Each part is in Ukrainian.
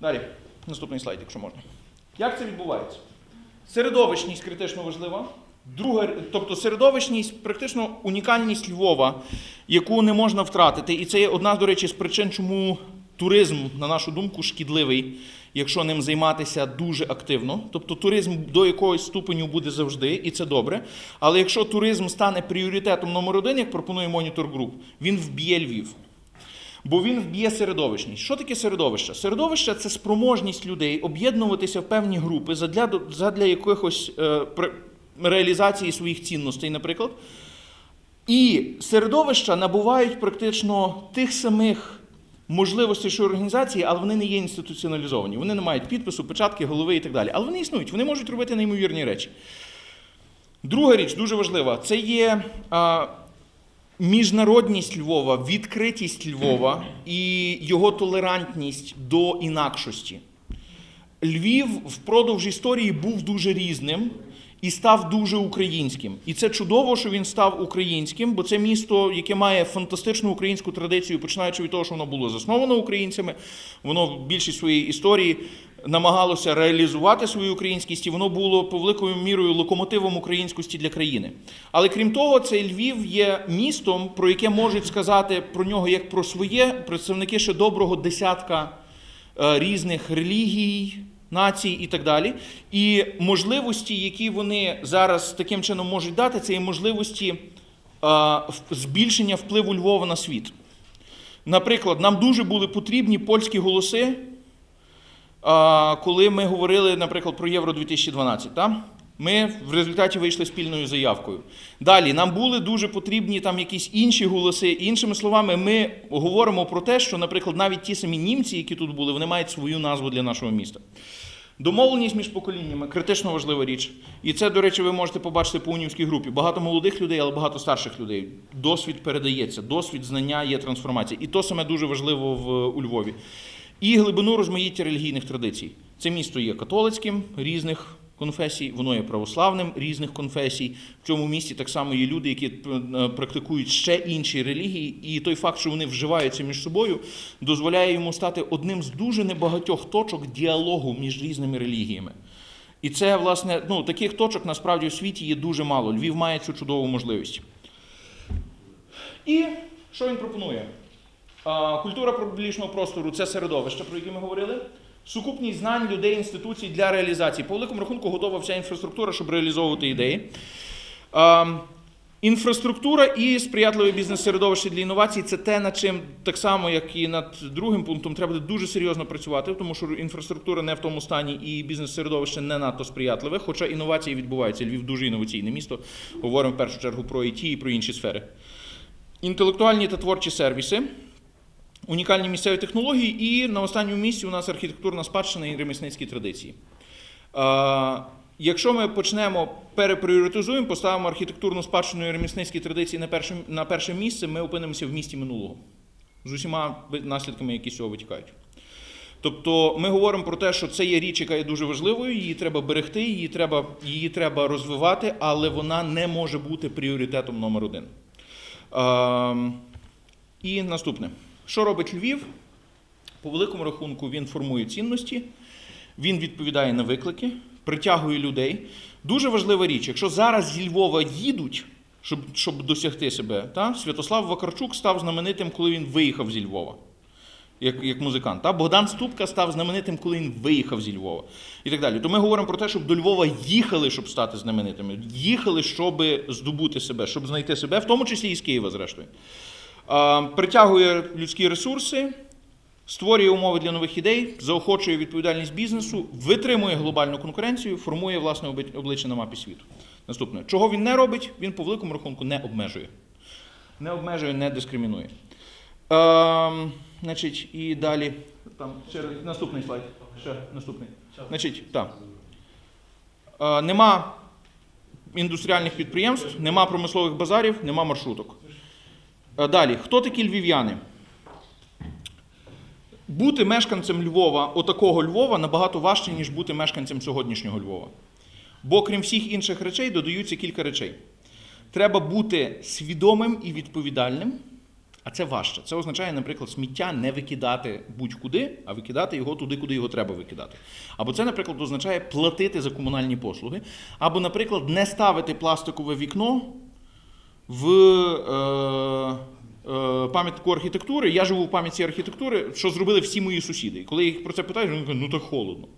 Далі, наступний слайд, якщо можна. Як це відбувається? Середовищність критично важлива. Друга, тобто середовищність, практично унікальність Львова, яку не можна втратити. І це є одна, до речі, з причин, чому туризм, на нашу думку, шкідливий, якщо ним займатися дуже активно. Тобто туризм до якогось ступеню буде завжди, і це добре. Але якщо туризм стане пріоритетом номер один, як пропонує Monitor Group, він вб'є Львів. Бо він вб'є середовищність. Що таке середовище? Середовище це спроможність людей об'єднуватися в певні групи задля, задля якихось е, реалізації своїх цінностей, наприклад. І середовища набувають практично тих самих можливостей, що організації, але вони не є інституціоналізовані. Вони не мають підпису, печатки, голови і так далі. Але вони існують, вони можуть робити неймовірні речі. Друга річ дуже важлива це є а, міжнародність Львова, відкритість Львова і його толерантність до інакшості. Львів впродовж історії був дуже різним і став дуже українським. І це чудово, що він став українським, бо це місто, яке має фантастичну українську традицію, починаючи від того, що воно було засновано українцями, воно в більшість своєї історії намагалося реалізувати свою українськість, і воно було великою мірою локомотивом українськості для країни. Але крім того, цей Львів є містом, про яке можуть сказати про нього як про своє представники ще доброго десятка е, різних релігій, націй і так далі. І можливості, які вони зараз таким чином можуть дати, це і можливості е, збільшення впливу Львова на світ. Наприклад, нам дуже були потрібні польські голоси, а, коли ми говорили, наприклад, про Євро 2012. Та? Ми в результаті вийшли спільною заявкою. Далі нам були дуже потрібні там якісь інші голоси. Іншими словами, ми говоримо про те, що, наприклад, навіть ті самі німці, які тут були, вони мають свою назву для нашого міста. Домовленість між поколіннями критично важлива річ. І це, до речі, ви можете побачити по унівській групі. Багато молодих людей, але багато старших людей. Досвід передається, досвід, знання є трансформація. І то саме дуже важливо в, у Львові. І глибину розмаїття релігійних традицій. Це місто є католицьким різних конфесій, воно є православним різних конфесій. В цьому місті так само є люди, які е, практикують ще інші релігії, і той факт, що вони вживаються між собою, дозволяє йому стати одним з дуже небагатьох точок діалогу між різними релігіями. І це, власне, ну, таких точок насправді у світі є дуже мало. Львів має цю чудову можливість. І що він пропонує? Культура публічного простору це середовище, про яке ми говорили. Сукупність знань людей, інституцій для реалізації. По великому рахунку готова вся інфраструктура, щоб реалізовувати ідеї. Інфраструктура і сприятливе бізнес-середовище для інновацій це те, над чим так само, як і над другим пунктом, треба буде дуже серйозно працювати, тому що інфраструктура не в тому стані і бізнес-середовище не надто сприятливе, хоча інновації відбуваються. Львів дуже інноваційне місто. Говоримо в першу чергу про ІТ і про інші сфери. Інтелектуальні та творчі сервіси, унікальні місцеві технології, і на останньому місці у нас архітектурна спадщина і ремісницькі традиції. Е, Якщо ми почнемо перепріоритизуємо, поставимо архітектурну спадщину і ремісницькі традиції на перше, на перше місце, ми опинимося в місті минулого з усіма наслідками, які з цього витікають. Тобто ми говоримо про те, що це є річ, яка є дуже важливою, її треба берегти, її треба, її треба розвивати, але вона не може бути пріоритетом номер один. Ем, і наступне. Що робить Львів? По великому рахунку він формує цінності, він відповідає на виклики, притягує людей. Дуже важлива річ, якщо зараз зі Львова їдуть, щоб, щоб досягти себе, та? Святослав Вакарчук став знаменитим, коли він виїхав зі Львова. Як, як музикант. Та? Богдан Ступка став знаменитим, коли він виїхав зі Львова. І так далі. То ми говоримо про те, щоб до Львова їхали, щоб стати знаменитими. Їхали, щоб здобути себе, щоб знайти себе, в тому числі і з Києва, зрештою. А, притягує людські ресурси, створює умови для нових ідей, заохочує відповідальність бізнесу, витримує глобальну конкуренцію, формує власне обличчя на мапі світу. Наступне, чого він не робить, він по великому рахунку не обмежує. Не обмежує, не дискримінує. Ем, значить, і далі. Там ще наступний слайд. Ще наступний. Значить, так. Е, нема індустріальних підприємств, нема промислових базарів, нема маршруток. Е, Далі, хто такі львів'яни? Бути мешканцем Львова, отакого Львова, набагато важче, ніж бути мешканцем сьогоднішнього Львова. Бо крім всіх інших речей, додаються кілька речей. Треба бути свідомим і відповідальним, А це важче. Це означає, наприклад, сміття не викидати будь-куди, а викидати його туди, куди його треба викидати. Або це, наприклад, означає платити за комунальні послуги, або, наприклад, не ставити пластикове вікно в е, е, пам'ятку архітектури. Я живу в пам'ятці архітектури, що зробили всі мої сусіди. І коли я їх про це питаю, вони кажуть, ну так холодно.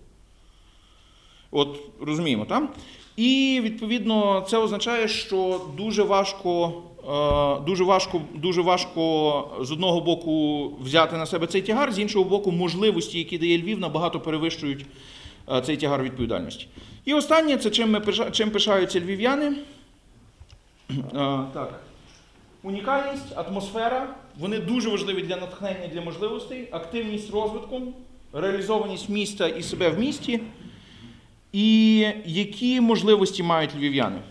От розуміємо, так? І відповідно це означає, що дуже важко, е, дуже важко, дуже важко з одного боку взяти на себе цей тягар, з іншого боку, можливості, які дає Львів, набагато перевищують цей тягар відповідальності. І останнє це чим, ми, чим пишаються львів'яни. Так. Унікальність, атмосфера, вони дуже важливі для натхнення, для можливостей, активність розвитку, реалізованість міста і себе в місті. І які можливості мають львів'яни?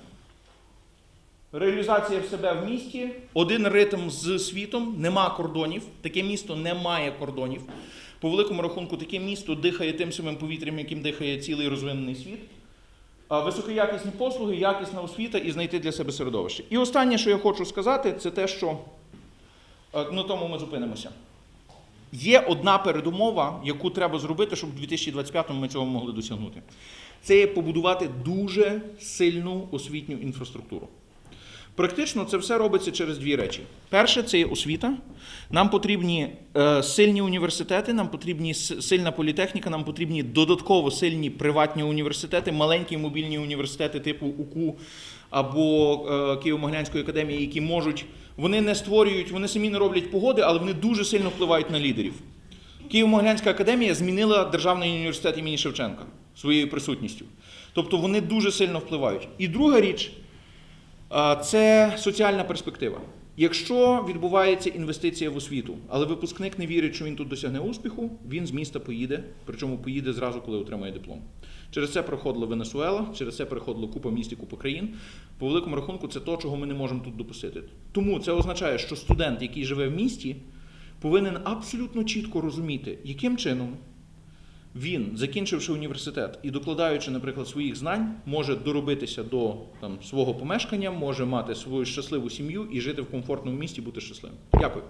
Реалізація в себе в місті, один ритм з світом, нема кордонів. Таке місто не має кордонів. По великому рахунку, таке місто дихає тим самим повітрям, яким дихає цілий розвинений світ. Високоякісні послуги, якісна освіта і знайти для себе середовище. І останнє, що я хочу сказати, це те, що е, на тому ми зупинимося. Є одна передумова, яку треба зробити, щоб у 2025-му ми цього могли досягнути. Це є побудувати дуже сильну освітню інфраструктуру. Практично це все робиться через дві речі. Перше це є освіта. Нам потрібні е, сильні університети, нам потрібні сильна політехніка, нам потрібні додатково сильні приватні університети, маленькі мобільні університети типу УКУ або е, Києво-Могилянської академії, які можуть, вони не створюють, вони самі не роблять погоди, але вони дуже сильно впливають на лідерів. Києво-Могилянська академія змінила Державний університет імені Шевченка своєю присутністю. Тобто вони дуже сильно впливають. І друга річ це соціальна перспектива. Якщо відбувається інвестиція в освіту, але випускник не вірить, що він тут досягне успіху, він з міста поїде, причому поїде зразу, коли отримає диплом. Через це проходила Венесуела, через це проходила купа міст і купа країн. По великому рахунку, це то, чого ми не можемо тут допустити. Тому це означає, що студент, який живе в місті, повинен абсолютно чітко розуміти, яким чином він, закінчивши університет і докладаючи, наприклад, своїх знань, може доробитися до там, свого помешкання, може мати свою щасливу сім'ю і жити в комфортному місті, бути щасливим. Дякую.